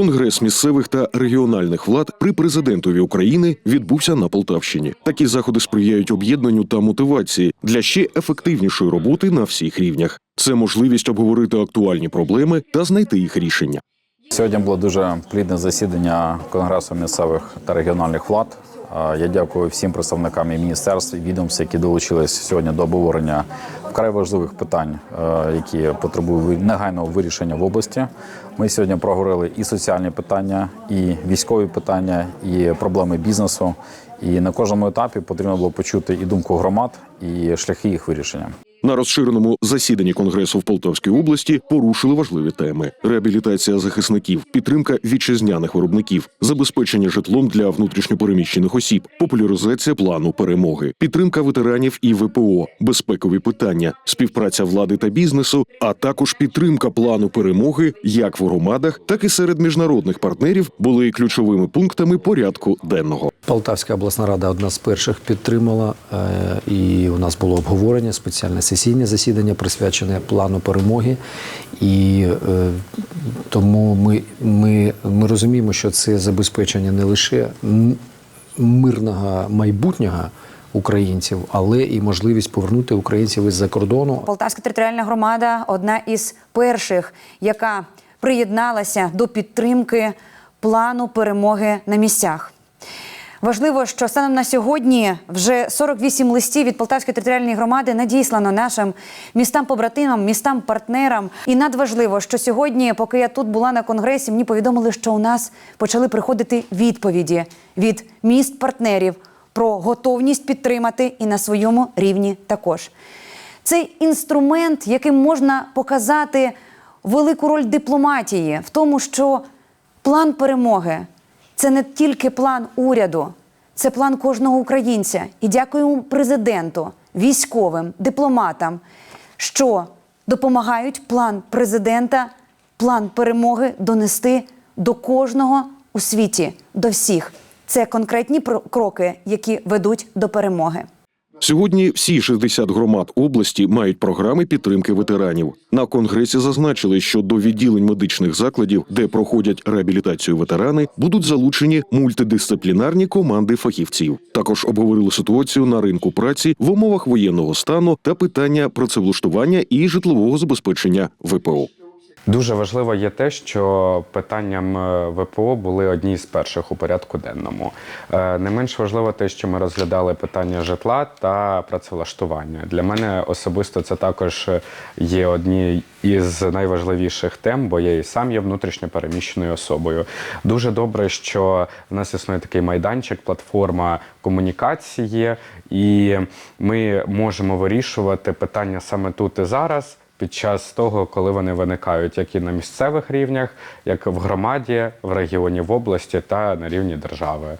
Конгрес місцевих та регіональних влад при президентові України відбувся на Полтавщині. Такі заходи сприяють об'єднанню та мотивації для ще ефективнішої роботи на всіх рівнях. Це можливість обговорити актуальні проблеми та знайти їх рішення. Сьогодні було дуже плідне засідання Конгресу місцевих та регіональних влад. Я дякую всім представникам і міністерств і відомств, які долучились сьогодні до обговорення вкрай важливих питань, е, які потребують негайного вирішення в області. Ми сьогодні проговорили і соціальні питання, і військові питання, і проблеми бізнесу. І на кожному етапі потрібно було почути і думку громад, і шляхи їх вирішення. На розширеному засіданні конгресу в Полтавській області порушили важливі теми: реабілітація захисників, підтримка вітчизняних виробників, забезпечення житлом для внутрішньопереміщених осіб, популяризація плану перемоги, підтримка ветеранів і ВПО, безпекові питання, співпраця влади та бізнесу, а також підтримка плану перемоги як в громадах, так і серед міжнародних партнерів були ключовими пунктами порядку денного. Полтавська обласна рада одна з перших підтримала, е, і у нас було обговорення, спеціальне сесійне засідання присвячене плану перемоги. І е, тому ми, ми, ми розуміємо, що це забезпечення не лише мирного майбутнього українців, але і можливість повернути українців із-за кордону Полтавська територіальна громада одна із перших, яка приєдналася до підтримки плану перемоги на місцях. Важливо, що станом на сьогодні вже 48 листів від Полтавської територіальної громади надіслано нашим містам-побратимам, містам-партнерам. І надважливо, що сьогодні, поки я тут була на конгресі, мені повідомили, що у нас почали приходити відповіді від міст-партнерів про готовність підтримати і на своєму рівні також. Цей інструмент, яким можна показати велику роль дипломатії в тому, що план перемоги це не тільки план уряду, це план кожного українця. І дякуємо президенту, військовим, дипломатам, що допомагають план президента, план перемоги донести до кожного у світі, до всіх. Це конкретні кроки, які ведуть до перемоги. Сьогодні всі 60 громад області мають програми підтримки ветеранів. На конгресі зазначили, що до відділень медичних закладів, де проходять реабілітацію ветерани, будуть залучені мультидисциплінарні команди фахівців. Також обговорили ситуацію на ринку праці в умовах воєнного стану та питання працевлаштування і житлового забезпечення ВПО. Дуже важливо є те, що питанням е, ВПО були одні з перших у порядку денному. Е, Не менш важливо те, що ми розглядали питання житла та працевлаштування. Для мене особисто це також є одні із найважливіших тем, бо я і сам є внутрішньо переміщеною особою. Дуже добре, що в нас існує такий майданчик, платформа комунікації, і ми можемо вирішувати питання саме тут і зараз під час того, коли вони виникають, як і на місцевих рівнях, як в громаді, в регіоні, в області та на рівні держави.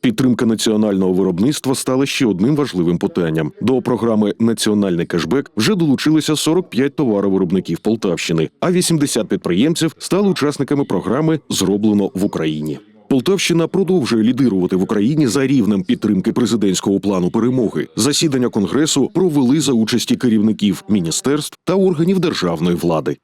Підтримка національного виробництва стала ще одним важливим питанням. До програми Національний кешбек вже долучилися 45 товаровиробників Полтавщини, а 80 підприємців стали учасниками програми Зроблено в Україні. Полтавщина продовжує лідирувати в Україні за рівнем підтримки президентського плану перемоги. Засідання конгресу провели за участі керівників міністерств та органів державної влади.